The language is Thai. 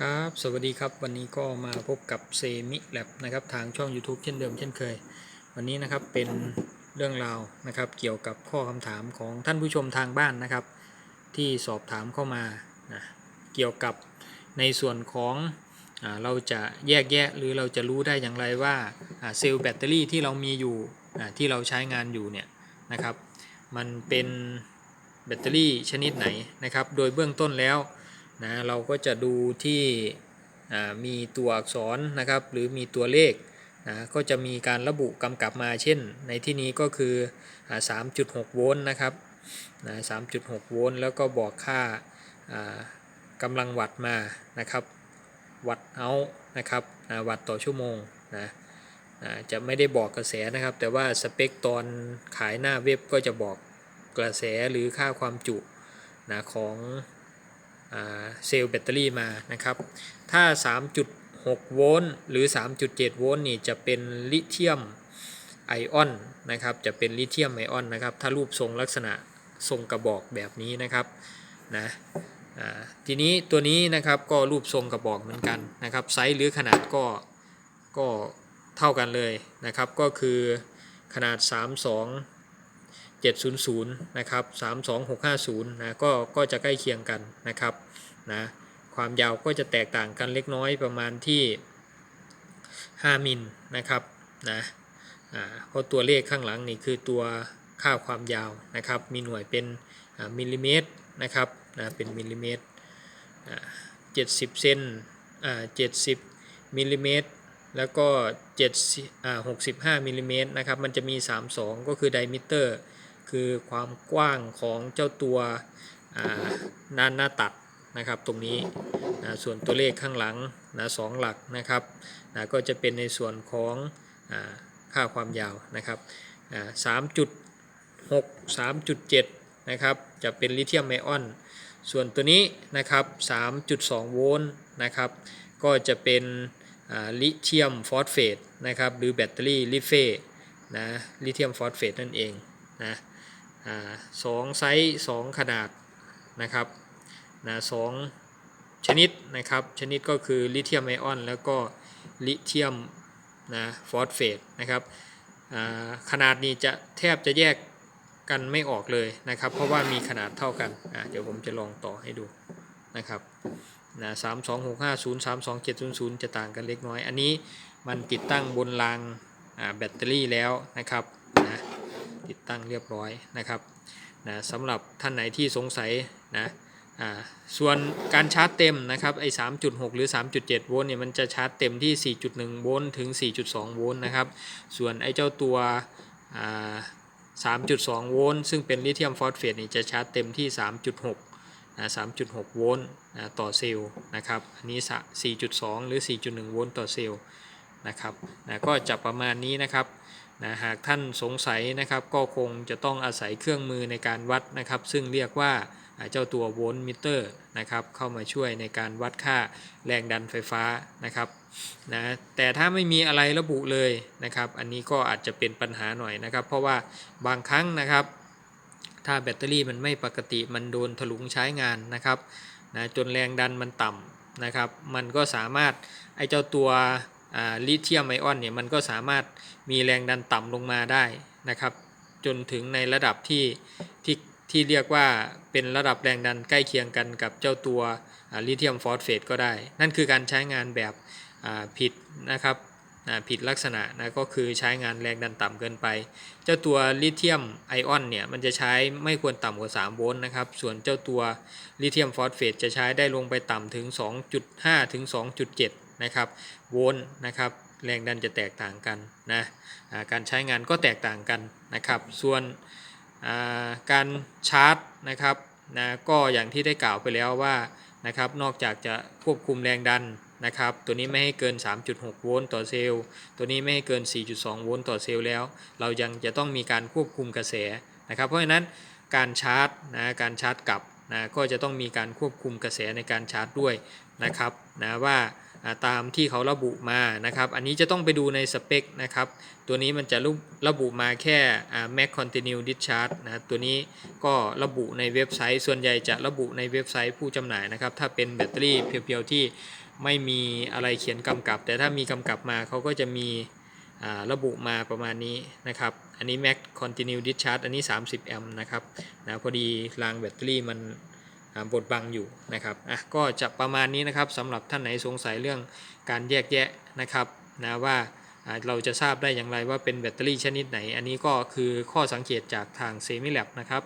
ครับสวัสดีครับวันนี้ก็มาพบกับเซมิแลบนะครับทางช่อง YouTube เช่นเดิมเช่นเคย วันนี้นะครับเป็นเรื่องราวนะครับ เกี่ยวกับข้อคำถามของท่านผู้ชมทางบ้านนะครับ ที่สอบถามเข้ามานะเกี่ยวกับในส่วนของอเราจะแยกแยะหรือเราจะรู้ได้อย่างไรว่าเซลล์แบตเตอรี่ที่เรามีอยู่ที่เราใช้งานอยู่เนี่ยนะครับ มันเป็นแบตเตอรี่ชนิดไหนนะครับ โดยเบื้องต้นแล้ว นะเราก็จะดูที่มีตัวอักษรนะครับหรือมีตัวเลขนะก็จะมีการระบุกำกับมาเช่น ในที่นี้ก็คือ 3.6 โวลต์นะครับนะ3.6 โวลต์แล้วก็บอกค่ากำลังวัตมานะครับวัตเอานะครับวัตต่อชั่วโมงนะจะไม่ได้บอกกระแสนะครับ แต่ว่าสเปคตอนขายหน้าเว็บก็จะบอกกระแสหรือค่าความจุนะของ เซลล์แบตเตอรี่มานะครับ ถ้า 3.6 โวลต์หรือ 3.7 โวลต์นี่จะเป็นลิเธียมไอออนนะครับจะเป็นลิเธียมไอออนนะครับ ถ้ารูปทรงลักษณะทรงกระบอกแบบนี้นะครับนะทีนี้ตัวนี้นะครับก็รูปทรงกระบอกเหมือนกันนะครับ ไซส์หรือขนาดก็ก็เท่ากันเลยนะครับ ก็คือขนาด 32 700 นะครับ 32650 นะก็ก็จะใกล้เคียงกันนะครับ นะความยาวก็จะแตกต่างกันเล็กน้อยประมาณที่ 5 มิลนะครับนะเพราะตัวเลขข้างหลังนี่คือตัวค่าความยาวนะครับ มีหน่วยเป็นมิลลิเมตรนะครับนะเป็นมิลลิเมตรอ่า70เซนอ่า70มิลลิเมตรแล้วก็7อ่า65มิลลิเมตรนะครับ มันจะมี 32 ก็คือไดมิเตอร์ คือความกว้างของเจ้าตัวด้านหน้าตัด นะครับตรงนี้นะส่วนตัวเลขข้างหลังนะสองหลักนะครับนะก็จะเป็นในส่วนของอค่าความยาวนะครับสามจุดหกสามจุดเจ็ดนะครับจะเป็นลิเธียมไอออน ส่วนตัวนี้นะครับ3.2โวลต์นะครับก็จะเป็นลิเธียมฟอสเฟตนะครับหรือแบตเตอรี่ลิเฟนะลิเธียมฟอสเฟตนั่นเองนะสองไซส์สองขนาดนะครับ นะสองชนิดนะครับ ชนิดก็คือลิเธียมไอออนแล้วก็ลิเธียมนะฟอสเฟตนะครับขนาดนี้จะแทบจะแยกกันไม่ออกเลยนะครับ เพราะว่ามีขนาดเท่ากันเดี๋ยวผมจะลองต่อให้ดูนะครับนะสามสองหกห้าศูนย์สามสองเจ็ดศูนย์ศูนย์จะต่างกันเล็กน้อย อันนี้มันติดตั้งบนรางแบตเตอรี่แล้วนะครับนะติดตั้งเรียบร้อยนะครับนะสำหรับท่านไหนที่สงสัยนะ ส่วนการชาร์จเต็มนะครับไอ้3.6 หรือ 3.7 โวลต์เนี่ยมันจะชาร์จเต็มที่ 4.1 โวลต์ถึง 4.2 โวลต์นะครับ ส่วนไอ้เจ้าตัว3.2 โวลต์ซึ่งเป็นลิเธียมฟอสเฟตนี่จะชาร์จเต็มที่ 3.6นะ3.6 โวลต์นะต่อเซลล์นะครับ อันนี้ 4.2 หรือ 4.1 โวลต์ต่อเซลล์นะครับนะก็จะประมาณนี้นะครับนะหากท่านสงสัยนะครับก็คงจะต้องอาศัยเครื่องมือในการวัดนะครับ ซึ่งเรียกว่า เจ้าตัวโวลต์มิเตอร์นะครับเข้ามาช่วยในการวัดค่าแรงดันไฟฟ้านะครับนะแต่ถ้าไม่มีอะไรระบุเลยนะครับ อันนี้ก็อาจจะเป็นปัญหาหน่อยนะครับ เพราะว่าบางครั้งนะครับ ถ้าแบตเตอรี่มันไม่ปกติมันโดนถลุงใช้งานนะครับนะจนแรงดันมันต่ำนะครับ มันก็สามารถไอ้เจ้าตัวลิเธียมไอออนเนี่ยมันก็สามารถมีแรงดันต่ำลงมาได้นะครับ จนถึงในระดับที่ ที่เรียกว่าเป็นระดับแรงดันใกล้เคียงกันกับเจ้าตัวลิเธียมฟอสเฟตก็ได้ นั่นคือการใช้งานแบบผิดนะครับผิดลักษณะนะก็คือใช้งานแรงดันต่ำเกินไป เจ้าตัวลิเธียมไอออนเนี่ยมันจะใช้ไม่ควรต่ำกว่า 3 โวลต์นะครับ ส่วนเจ้าตัวลิเธียมฟอสเฟตจะใช้ได้ลงไปต่ำถึง 2.5 ถึง 2.7 นะครับโวลต์นะครับแรงดันจะแตกต่างกันนะการใช้งานก็แตกต่างกันนะครับ ส่วน การชาร์จนะครับนะก็อย่างที่ได้กล่าวไปแล้วว่านะครับนอกจากจะควบคุมแรงดันนะครับตัวนี้ไม่ให้เกิน 3.6 โวลต์ต่อเซลล์ ตัวนี้ไม่ให้เกิน 4.2 โวลต์ต่อเซลล์แล้ว เรายังจะต้องมีการควบคุมกระแสนะครับ เพราะฉะนั้นการชาร์จนะการชาร์จกลับนะก็จะต้องมีการควบคุมกระแสในการชาร์จด้วยนะครับนะว่า ตามที่เขาระบุมานะครับ อันนี้จะต้องไปดูในสเปคนะครับ ตัวนี้มันจะระบุมาแค่ Max Continue Discharge นะตัวนี้ก็ระบุในเว็บไซต์ ส่วนใหญ่จะระบุในเว็บไซต์ผู้จำหน่ายนะครับ ถ้าเป็นแบตเตอรี่เพียวๆที่ไม่มีอะไรเขียนกำกับ แต่ถ้ามีกำกับมาเขาก็จะมีระบุมาประมาณนี้นะครับ อันนี้ max continue discharge อันนี้ 30 แอมป์นะครับนะพอดีรางแบตเตอรี่มัน บทบังอยู่นะครับอะก็จะประมาณนี้นะครับสำหรับท่านไหนสงสัยเรื่องการแยกแยะนะครับนะว่าอ่าเราจะทราบได้อย่างไรว่าเป็นแบตเตอรี่ชนิดไหน อันนี้ก็คือข้อสังเกตจากทางเซมิแลบนะครับ